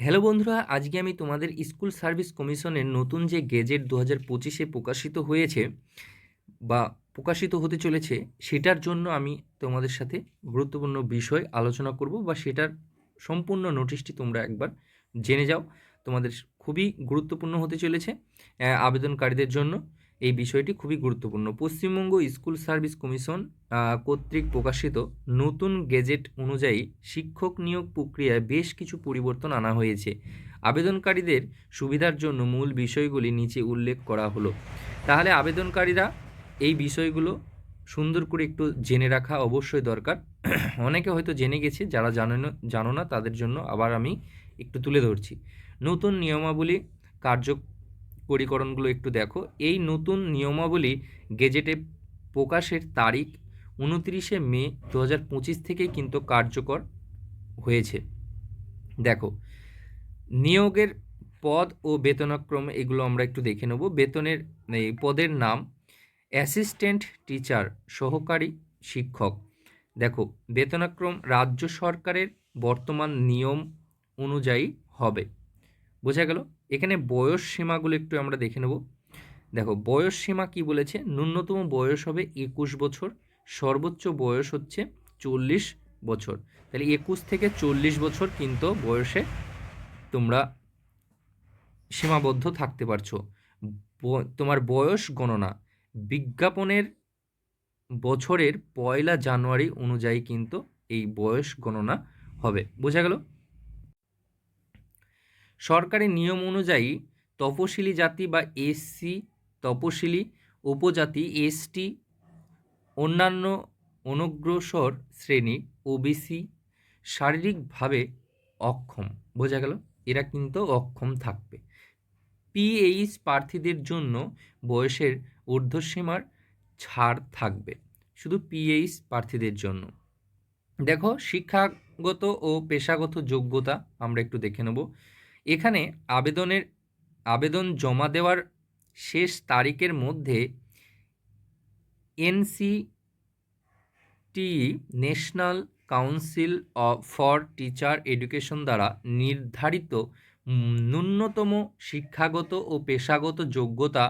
Hello বন্ধুরা, আজকে আমি তোমাদের স্কুল সার্ভিস কমিশনের নতুন যে গেজেট দু হাজার পঁচিশে প্রকাশিত হয়েছে বা প্রকাশিত হতে চলেছে, সেটার জন্য আমি তোমাদের সাথে গুরুত্বপূর্ণ বিষয় আলোচনা করব বা সেটার সম্পূর্ণ নোটিশটি তোমরা একবার জেনে যাও। তোমাদের খুবই গুরুত্বপূর্ণ হতে চলেছে আবেদনকারীদের জন্য। এই বিষয়টি খুবই গুরুত্বপূর্ণ। পশ্চিমবঙ্গ স্কুল সার্ভিস কমিশন কর্তৃক প্রকাশিত নতুন গেজেট অনুযায়ী শিক্ষক নিয়োগ প্রক্রিয়ায় বেশ কিছু পরিবর্তন আনা হয়েছে। আবেদনকারীদের সুবিধার জন্য মূল বিষয়গুলি নিচে উল্লেখ করা হলো। তাহলে আবেদনকারীরা এই বিষয়গুলো সুন্দর করে একটু জেনে রাখা অবশ্যই দরকার। অনেকে হয়তো জেনে গেছে, যারা জানো না জানো না, তাদের জন্য আবার আমি একটু তুলে ধরছি। নতুন নিয়মাবলী কার্যকরীকরণগুলো একটু দেখো। এই নতুন নিয়মাবলী গেজেটে প্রকাশের তারিখ উনত্রিশে মে দু হাজার পঁচিশ থেকে কিন্তু কার্যকর হয়েছে। দেখো, নিয়োগের পদ ও বেতনক্রম এগুলো আমরা একটু দেখে নেব। বেতনের পদের নাম অ্যাসিস্ট্যান্ট টিচার, সহকারী শিক্ষক। দেখো, বেতনক্রম রাজ্য সরকারের বর্তমান নিয়ম অনুযায়ী হবে। বোঝা গেল? এখানে বয়স সীমাগুলো একটু আমরা দেখে নেব। দেখো, বয়স সীমা কি বলেছে? ন্যূনতম বয়স হবে একুশ বছর, সর্বোচ্চ বয়স হচ্ছে চল্লিশ বছর। তাহলে একুশ থেকে চল্লিশ বছর কিন্তু বয়সে তোমরা সীমাবদ্ধ থাকতে পারছ। তোমার বয়স গণনা। বিজ্ঞাপনের বছরের পয়লা জানুয়ারি অনুযায়ী কিন্তু এই বয়স গণনা হবে। বোঝা গেল? সরকারি নিয়ম অনুযায়ী তপশিলি জাতি বা এসসি তপশিলি, উপজাতি এসটি অন্যান্য অনগ্রসর শ্রেণি, ওবিসি শারীরিকভাবে অক্ষম। বোঝা গেল? এরা কিন্তু অক্ষম থাকবে। পিএইচ প্রার্থীদের জন্য বয়সের ঊর্ধ্বসীমার ছাড় থাকবে, শুধু পিএইচ প্রার্থীদের জন্য। দেখো, শিক্ষাগত ও পেশাগত যোগ্যতা আমরা একটু দেখে নেব। এখানে আবেদনের, আবেদন জমা দেওয়ার শেষ তারিখের মধ্যে NCT national council for teacher education দ্বারা নির্ধারিত ন্যূনতম শিক্ষাগত ও পেশাগত যোগ্যতা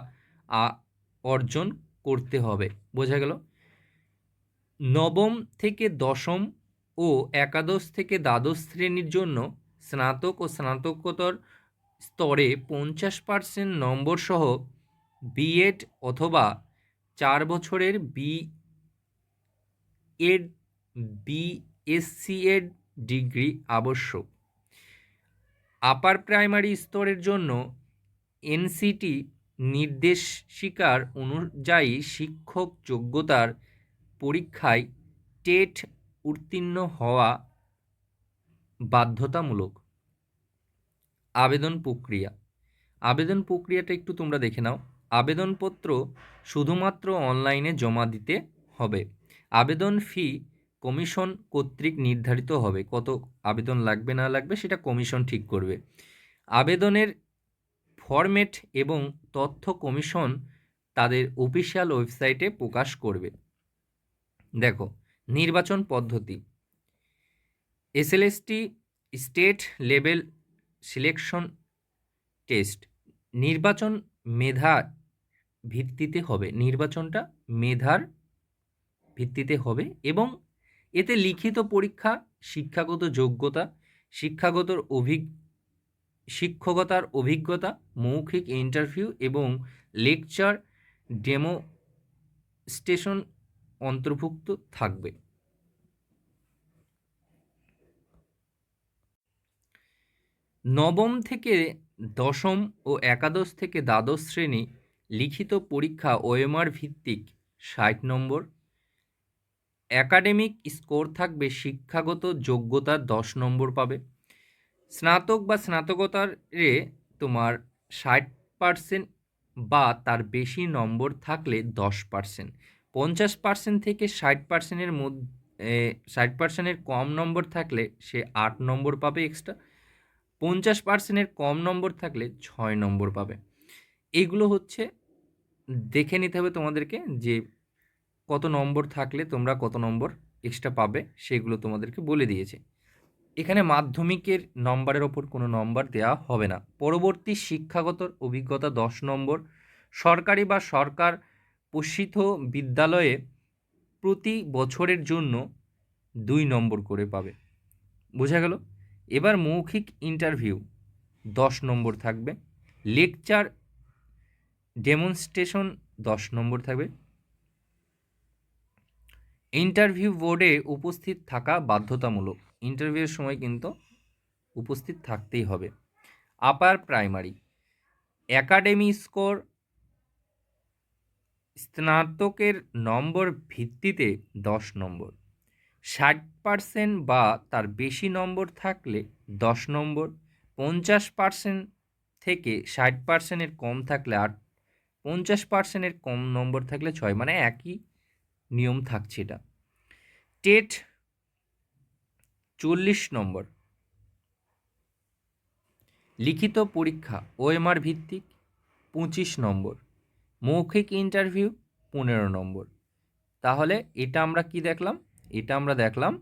অর্জন করতে হবে। বোঝা গেল? নবম থেকে দশম ও একাদশ থেকে দ্বাদশ শ্রেণির জন্য স্নাতক ও স্নাতকোত্তর স্তরে পঞ্চাশ পার্সেন্ট নম্বর সহ বিএড অথবা চার বছরের B Ed BSc Ed degree আবশ্যক। আপার প্রাইমারি স্তরের জন্য এনসিটি নির্দেশিকার অনুযায়ী শিক্ষক যোগ্যতার পরীক্ষায় টেট উত্তীর্ণ হওয়া বাধ্যতামূলক। আবেদন প্রক্রিয়া। আবেদন প্রক্রিয়াটা একটু তোমরা দেখে নাও। আবেদনপত্র শুধুমাত্র অনলাইনে জমা দিতে হবে। আবেদন ফি কমিশন কর্তৃক নির্ধারিত হবে। কত আবেদন লাগবে, না লাগবে, সেটা কমিশন ঠিক করবে। আবেদনের ফরম্যাট এবং তথ্য কমিশন তাদের অফিসিয়াল ওয়েবসাইটে প্রকাশ করবে। দেখো, নির্বাচন পদ্ধতি। SLST state level selection test. নির্বাচন মেধা ভিত্তিতে হবে। নির্বাচনটা মেধার ভিত্তিতে হবে এবং এতে লিখিত পরীক্ষা, শিক্ষাগত যোগ্যতা, শিক্ষাগত অভিজ্ঞ শিক্ষকতার অভিজ্ঞতা, মৌখিক ইন্টারভিউ এবং লেকচার ডেমো স্টেশন অন্তর্ভুক্ত থাকবে। নবম থেকে দশম ও একাদশ থেকে দ্বাদশ শ্রেণি লিখিত পরীক্ষা ওএমআর ভিত্তিক ষাট নম্বর। একাডেমিক স্কোর থাকবে শিক্ষাগত যোগ্যতা দশ নম্বর পাবে। স্নাতক বা স্নাতকোত্তরে তোমার ষাট পার্সেন্ট বা তার বেশি নম্বর থাকলে দশ পার্সেন্ট। পঞ্চাশ পার্সেন্ট থেকে ষাট পার্সেন্টের মধ্যে ষাট পার্সেন্টের কম নম্বর থাকলে সে আট নম্বর পাবে এক্সট্রা পঞ্চাশ পার্সেন্টের কম নম্বর থাকলে ছয় নম্বর পাবে। এইগুলো হচ্ছে দেখে নিতে হবে তোমাদেরকে যে কত নম্বর থাকলে তোমরা কত নম্বর এক্সট্রা পাবে, সেগুলো তোমাদেরকে বলে দিয়েছে। এখানে মাধ্যমিকের নম্বরের ওপর কোনো নম্বর দেওয়া হবে না। পরবর্তী শিক্ষাগত অভিজ্ঞতা দশ নম্বর। সরকারি বা সরকার পোষিত বিদ্যালয়ে প্রতি বছরের জন্য দুই নম্বর করে পাবে। বোঝা গেল? এবার মৌখিক ইন্টারভিউ দশ নম্বর থাকবে। লেকচার ডেমনস্ট্রেশন দশ নম্বর থাকবে। ইন্টারভিউ বোর্ডে উপস্থিত থাকা বাধ্যতামূলক। ইন্টারভিউয়ের সময় কিন্তু উপস্থিত থাকতেই হবে। আপার প্রাইমারি একাডেমি স্কোর স্নাতকের নম্বর ভিত্তিতে দশ নম্বর। ষাট পার্সেন্ট বা তার বেশি নম্বর থাকলে দশ নম্বর, পঞ্চাশ পার্সেন্ট থেকে ষাট পার্সেন্টের কম থাকলে আট, পঞ্চাশ পার্সেন্টের কম নম্বর থাকলে ছয় মানে একই নিয়ম থাকছে এটা। টেট চল্লিশ নম্বর। লিখিত পরীক্ষা ওএমআর ভিত্তিক পঁচিশ নম্বর। মৌখিক ইন্টারভিউ পনেরো নম্বর। তাহলে এটা আমরা কি দেখলাম? এটা আমরা দেখলাম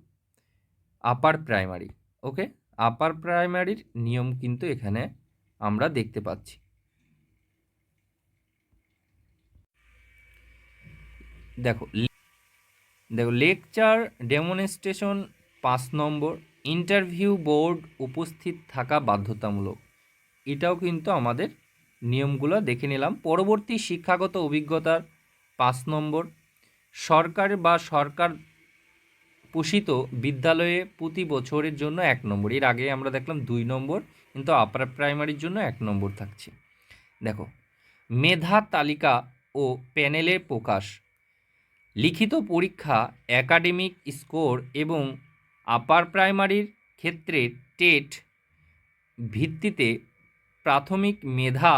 আপার প্রাইমারি ওকে আপার প্রাইমারির নিয়ম কিন্তু এখানে আমরা দেখতে পাচ্ছি। দেখো দেখো লেকচার ডেমনস্ট্রেশন পাঁচ নম্বর ইন্টারভিউ বোর্ড উপস্থিত থাকা বাধ্যতামূলক। এটাও কিন্তু আমাদের নিয়মগুলো দেখে নিলাম। পরবর্তী শিক্ষাগত অভিজ্ঞতার পাঁচ নম্বর, সরকার বা সরকার পোষিত বিদ্যালয়ে প্রতি বছরের জন্য এক নম্বর। এর আগে আমরা দেখলাম দুই নম্বর, কিন্তু আপার প্রাইমারির জন্য এক নম্বর থাকছে। দেখো, মেধা তালিকা ও প্যানেলের প্রকাশ। লিখিত পরীক্ষা একাডেমিক স্কোর এবং আপার প্রাইমারির ক্ষেত্রে টেট ভিত্তিতে প্রাথমিক মেধা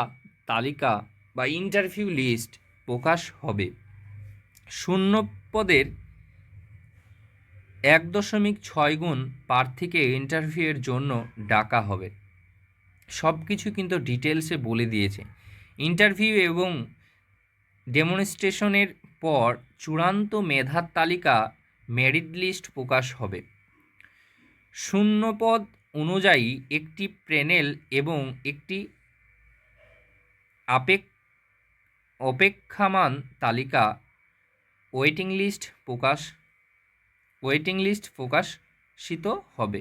তালিকা বা ইন্টারভিউ লিস্ট প্রকাশ হবে। শূন্য পদের এক দশমিক ছয় গুণ প্রার্থীকে ইন্টারভিউয়ের জন্য ডাকা হবে। সব কিছু কিন্তু ডিটেলসে বলে দিয়েছে। ইন্টারভিউ এবং ডেমনস্ট্রেশনের পর চূড়ান্ত মেধার তালিকা মেরিট লিস্ট প্রকাশ হবে। শূন্যপদ অনুযায়ী একটি প্যানেল এবং একটি আপেক অপেক্ষামান তালিকা ওয়েটিং লিস্ট প্রকাশ ওয়েটিং লিস্ট প্রকাশিত হবে।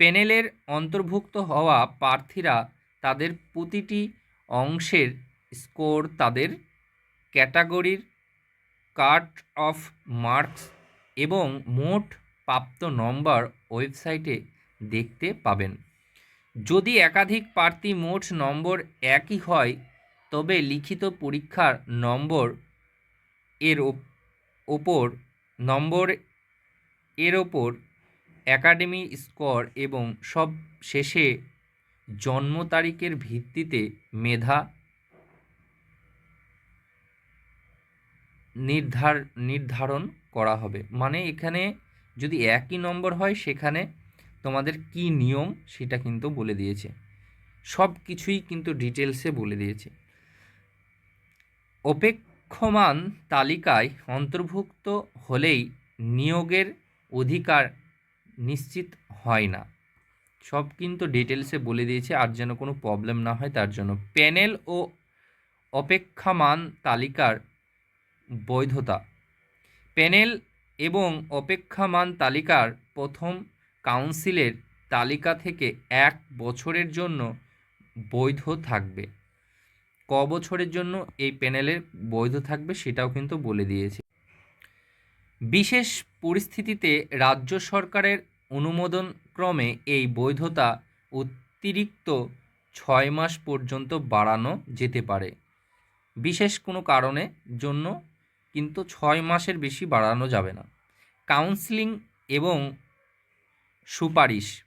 প্যানেলের অন্তর্ভুক্ত হওয়া প্রার্থীরা তাদের প্রতিটি অংশের স্কোর তাদের ক্যাটাগরির কাট অফ মার্কস এবং মোট প্রাপ্ত নম্বর ওয়েবসাইটে দেখতে পাবেন। যদি একাধিক প্রার্থী মোট নম্বর একই হয়, তবে লিখিত পরীক্ষার নম্বর এর ওপর নম্বর এর ওপর একাডেমি স্কোর এবং সব শেষে জন্ম তারিখের ভিত্তিতে মেধা নির্ধার, নির্ধারণ করা হবে। মানে এখানে যদি একই নম্বর হয়, সেখানে তোমাদের কি নিয়ম সেটা কিন্তু বলে দিয়েছে। সব কিছুই কিন্তু ডিটেলসে বলে দিয়েছে। অপেক্ষমান তালিকায় অন্তর্ভুক্ত হলেই নিয়োগের অধিকার নিশ্চিত হয় না। সব কিন্তু ডিটেলসে বলে দিয়েছে, আর যেন কোনো প্রবলেম না হয় তার জন্য। প্যানেল ও অপেক্ষামান তালিকার বৈধতা। প্যানেল এবং অপেক্ষামান তালিকার প্রথম কাউন্সিলের তালিকা থেকে এক বছরের জন্য বৈধ থাকবে। ক বছরের জন্য এই প্যানেলের বৈধ থাকবে সেটাও কিন্তু বলে দিয়েছে। বিশেষ পরিস্থিতিতে রাজ্য সরকারের অনুমোদন ক্রমে এই বৈধতা অতিরিক্ত ছয় মাস পর্যন্ত বাড়ানো যেতে পারে। বিশেষ কোনো কারণে জন্য কিন্তু ছয় মাসের বেশি বাড়ানো যাবে না। কাউন্সিলিং এবং সুপারিশ।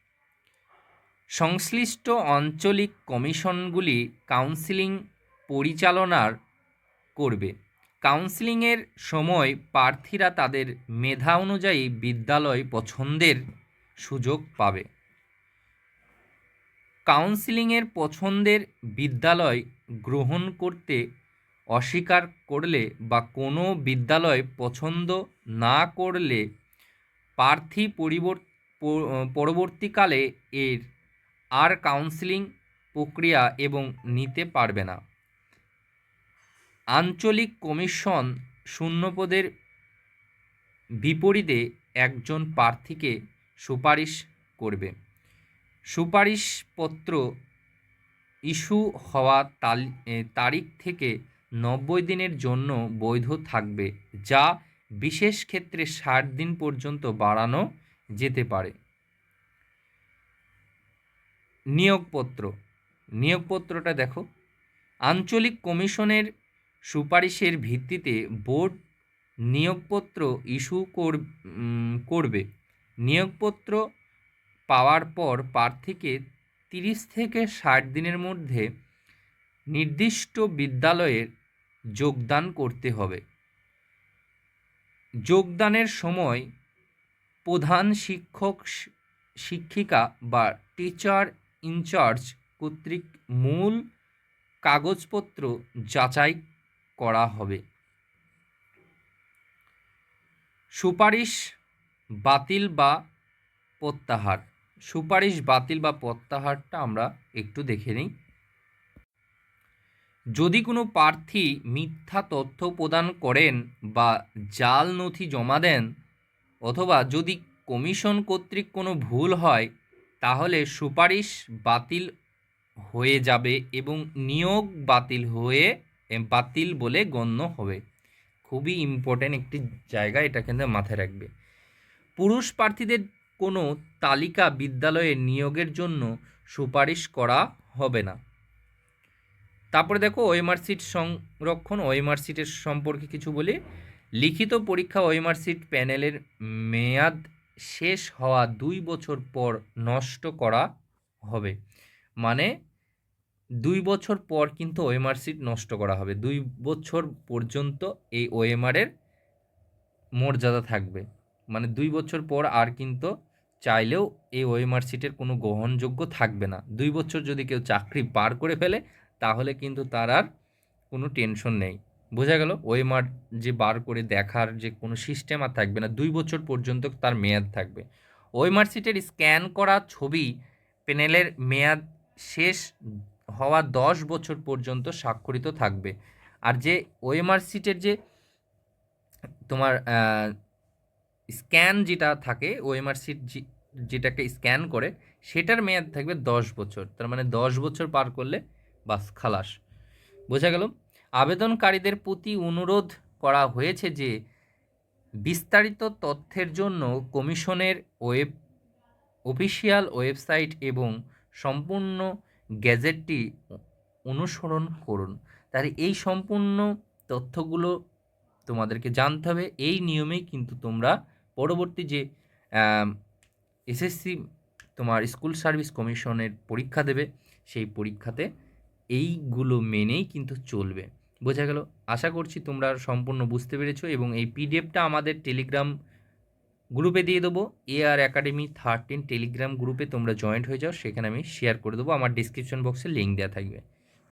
সংশ্লিষ্ট আঞ্চলিক কমিশনগুলি কাউন্সিলিং পরিচালনার করবে। কাউন্সিলিংয়ের সময় প্রার্থীরা তাদের মেধা অনুযায়ী বিদ্যালয় পছন্দের সুযোগ পাবে। কাউন্সিলিংয়ের পছন্দের বিদ্যালয় গ্রহণ করতে অস্বীকার করলে বা কোনো বিদ্যালয় পছন্দ না করলে প্রার্থী পরবর্তীকালে এর আর কাউন্সেলিং প্রক্রিয়া এবং নিতে পারবে না। আঞ্চলিক কমিশন শূন্যপদের বিপরীতে একজন প্রার্থীকে সুপারিশ করবে। সুপারিশপত্র ইস্যু হওয়া তারিখ থেকে নব্বই দিনের জন্য বৈধ থাকবে, যা বিশেষ ক্ষেত্রে ষাট দিন পর্যন্ত বাড়ানো যেতে পারে। নিয়োগপত্র, নিয়োগপত্রটা দেখো। আঞ্চলিক কমিশনের সুপারিশের ভিত্তিতে বোর্ড নিয়োগপত্র ইস্যু কর- করবে। নিয়োগপত্র পাওয়ার পর প্রার্থীকে তিরিশ থেকে ষাট দিনের মধ্যে নির্দিষ্ট বিদ্যালয়ের যোগদান করতে হবে। যোগদানের সময় প্রধান শিক্ষক, শিক্ষিকা বা টিচার ইনচার্জ কর্তৃক মূল কাগজপত্র যাচাই করা হবে। সুপারিশ বাতিল বা প্রত্যাহার। সুপারিশ বাতিল বা প্রত্যাহারটা আমরা একটু দেখে নিই। যদি কোনো প্রার্থী মিথ্যা তথ্য প্রদান করেন বা জাল নথি জমা দেন অথবা যদি কমিশন কর্তৃক কোনো ভুল হয়, তাহলে সুপারিশ বাতিল হয়ে যাবে এবং নিয়োগ বাতিল হয়ে বাতিল বলে গণ্য হবে। খুবই ইম্পর্ট্যান্ট একটি জায়গা এটা কিন্তু মাথায় রাখবে। পুরুষ প্রার্থীদের কোনো তালিকা বিদ্যালয়ে নিয়োগের জন্য সুপারিশ করা হবে না। তারপরে দেখো ওএমআর সিট সংরক্ষণ ওএমআর সিটের সম্পর্কে কিছু বলি। লিখিত পরীক্ষা ওএমআর সিট প্যানেলের মেয়াদ শেষ হওয়া দুই বছর পর নষ্ট করা হবে। মানে দুই বছর পর কিন্তু ওএমআর সিট নষ্ট করা হবে। দুই বছর পর্যন্ত এই ওএমআরের মর্যাদা থাকবে। মানে দুই বছর পর আর কিন্তু চাইলেও এই ওএমআর সিটের কোনো গ্রহণযোগ্য থাকবে না। দুই বছর যদি কেউ চাকরি পার করে ফেলে, তাহলে কিন্তু তার আর কোনো টেনশন নেই। বোঝা গেল? ওএমআর যে বার করে দেখার যে কোনো সিস্টেম আর থাকবে না। দুই বছর পর্যন্ত তার মেয়াদ থাকবে। ওএমআর সিটের স্ক্যান করা ছবি প্যানেলের মেয়াদ শেষ হওয়া দশ বছর পর্যন্ত স্বাক্ষরিত থাকবে। আর যে ওএমআর সিটের যে তোমার স্ক্যান যেটা থাকে ওএমআর সিট যেটাকে স্ক্যান করে, সেটার মেয়াদ থাকবে দশ বছর। তার মানে দশ বছর পার করলে বাস, খালাস। বোঝা গেল? আবেদনকারীদের প্রতি অনুরোধ করা হয়েছে যে, বিস্তারিত তথ্যের জন্য কমিশনের ওয়েব, অফিসিয়াল ওয়েবসাইট এবং সম্পূর্ণ গ্যাজেটটি অনুসরণ করুন। তাহলে এই সম্পূর্ণ তথ্যগুলো তোমাদেরকে জানতে হবে। এই নিয়মেই কিন্তু তোমরা পরবর্তী যে এসএসসি তোমার স্কুল সার্ভিস কমিশনের পরীক্ষা দেবে, সেই পরীক্ষাতে এইগুলো মেনেই কিন্তু চলবে। বোঝা গেল? আশা করছি তোমরা সম্পূর্ণ বুঝতে পেরেছ এবং এই পিডিএফটা আমাদের টেলিগ্রাম গ্রুপে দিয়ে দেবো। A R academy thirteen Telegram গ্রুপে তোমরা জয়েন্ট হয়ে যাও। সেখানে আমি শেয়ার করে দেবো। আমার ডিসক্রিপশন বক্সে লিঙ্ক দেওয়া থাকবে।